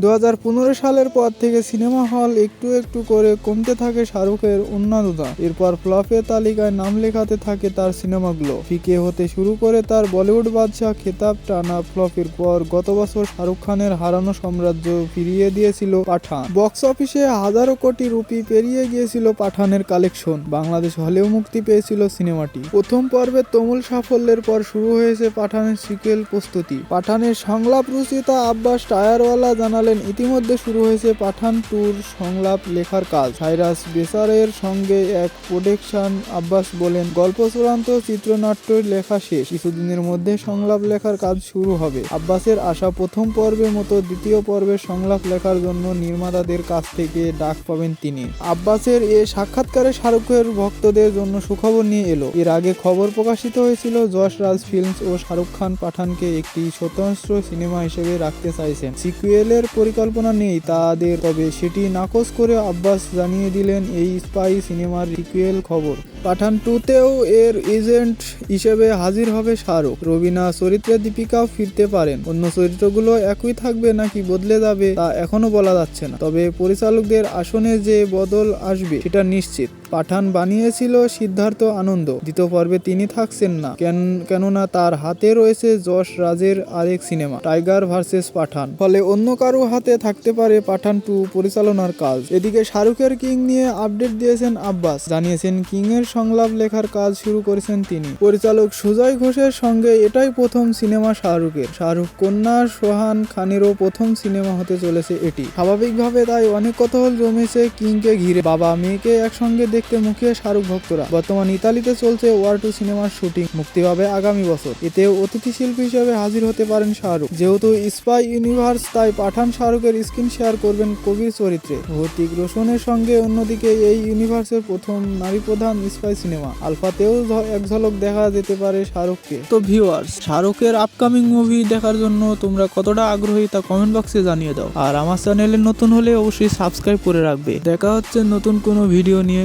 দু হাজার পনেরো সালের পর থেকে সিনেমা হল একটু একটু করে কমতে থাকে শাহরুখের উন্মাদনা এরপর ফ্লপের তালিকায় নাম লেখাতে থাকে তার সিনেমাগুলো। ফিকে হতে শুরু করে তার বলিউড বাদশাহ খেতাব টানা ফ্লপের পর গত বছর শাহরুখ খানের হারানো সাম্রাজ্য ফিরিয়ে দিয়েছিল পাঠান। বক্স অফিসে হাজারো কোটি রুপি পেরিয়ে গিয়েছিল পাঠানের কালেকশন। বাংলাদেশ হলেও মুক্তি পেয়েছিল সিনেমাটি। প্রথম পর্বের তুমুল সাফল্যের পর শুরু হয়েছে পাঠানের সিকুয়েল প্রস্তুতি। পাঠানের সংলাপ রুচিতা আব্বাস টায়ারওয়ালা জানালেন, ইতিমধ্যে শুরু হয়েছে পাঠান টুর সংলাপ লেখার কাজ। সাইরাস বেসারের সঙ্গে এক প্রোডাকশন আব্বাস বলেন, গল্প চূড়ান্ত চিত্রনাট্য লেখা শেষ। কিছুদিনের মধ্যে সংলাপ লেখার কাজ শুরু হবে। আব্বাসের আশা প্রথম পর্বের মতো দ্বিতীয় পর্বের সংলাপ লেখার জন্য নির্মাতাদের কাছ থেকে ডাক পাবেন তিনি। আব্বাসের এ সাক্ষাৎকারে শাহরুখের ভক্তদের জন্য সুখবর নিয়ে এলো। এর আগে খবর প্রকাশিত হয়েছিল, যশ রাজ ফিল্মস ও শাহরুখ খান পাঠানকে একটি স্বতন্ত্র সিনেমা হিসেবে রাখতে চাইছেন। সিকুয়েলের পরিকল্পনা নেই তাদের, তবে সেটি নাকচ করে আব্বাস জানিয়ে দিলেন এই স্পাই সিনেমার সিকুয়েল খবর। পাঠান টুতেও এর এজেন্ট হিসেবে হাজির হবে শাহরুখ। রবিনা চরিত্রে দীপিকাও ফিরতে পারেন। অন্য চরিত্রগুলো একই থাকবে নাকি বদলে যাবে তা এখনও বলা যাচ্ছে না। তবে পরিচালকদের আসনে যে বদল আসবে, সেটা নিশ্চিত। পাঠান বানিয়েছিল সিদ্ধার্থ আনন্দ। দ্বিতীয় পর্বে তিনি থাকছেন না। কেন, কেননা তার হাতে রয়েছে যশ রাজের আরেক সিনেমা, টাইগার ভার্সেস পাঠান। ফলে অন্য কারও হাতে থাকতে পারে পাঠান টু পরিচালনার কাজ। এদিকে শাহরুখের কিং নিয়ে আপডেট দিয়েছেন আব্বাস। জানিয়েছেন কিং এর সংলাপ লেখার কাজ শুরু করেছেন তিনি। পরিচালক সুজয় ঘোষের সঙ্গে এটাই প্রথম সিনেমা শাহরুখের। শাহরুখ কন্যা সোহান খানেরও প্রথম সিনেমা হতে চলেছে এটি। স্বাভাবিকভাবে তাই অনেক কৌতূহল জমেছে কিংকে ঘিরে। বাবা, মেয়েকে একসঙ্গে দেখতে মুখিয়ে শাহরুখ ভক্তরা। বর্তমান ইতালিতে চলছে ওয়ার টু সিনেমার শুটিং, মুক্তি পাবে আগামী বছর। এতে অতিথি শিল্পী হিসেবে হাজির হতে পারেন শাহরুখ। যেহেতু স্পাই ইউনিভার্স, তাই পাঠান শাহরুখের স্ক্রিন শেয়ার করবেন কবির চরিত্রে। হৃতিক রোশনের সঙ্গে অন্যদিকে এই ইউনিভার্সের প্রথম নারী প্রধান স্পাই সিনেমা। আলফাতেও এক ঝলক দেখা যেতে পারে শাহরুখকে। তো ভিউয়ার্স শাহরুখের আপকামিং মুভি দেখার জন্য তোমরা কতটা আগ্রহী তা কমেন্ট বক্সে জানিয়ে দাও। আর আমার চ্যানেলে নতুন হলে অবশ্যই সাবস্ক্রাইব করে রাখবে। দেখা হচ্ছে নতুন কোনো ভিডিও নিয়ে।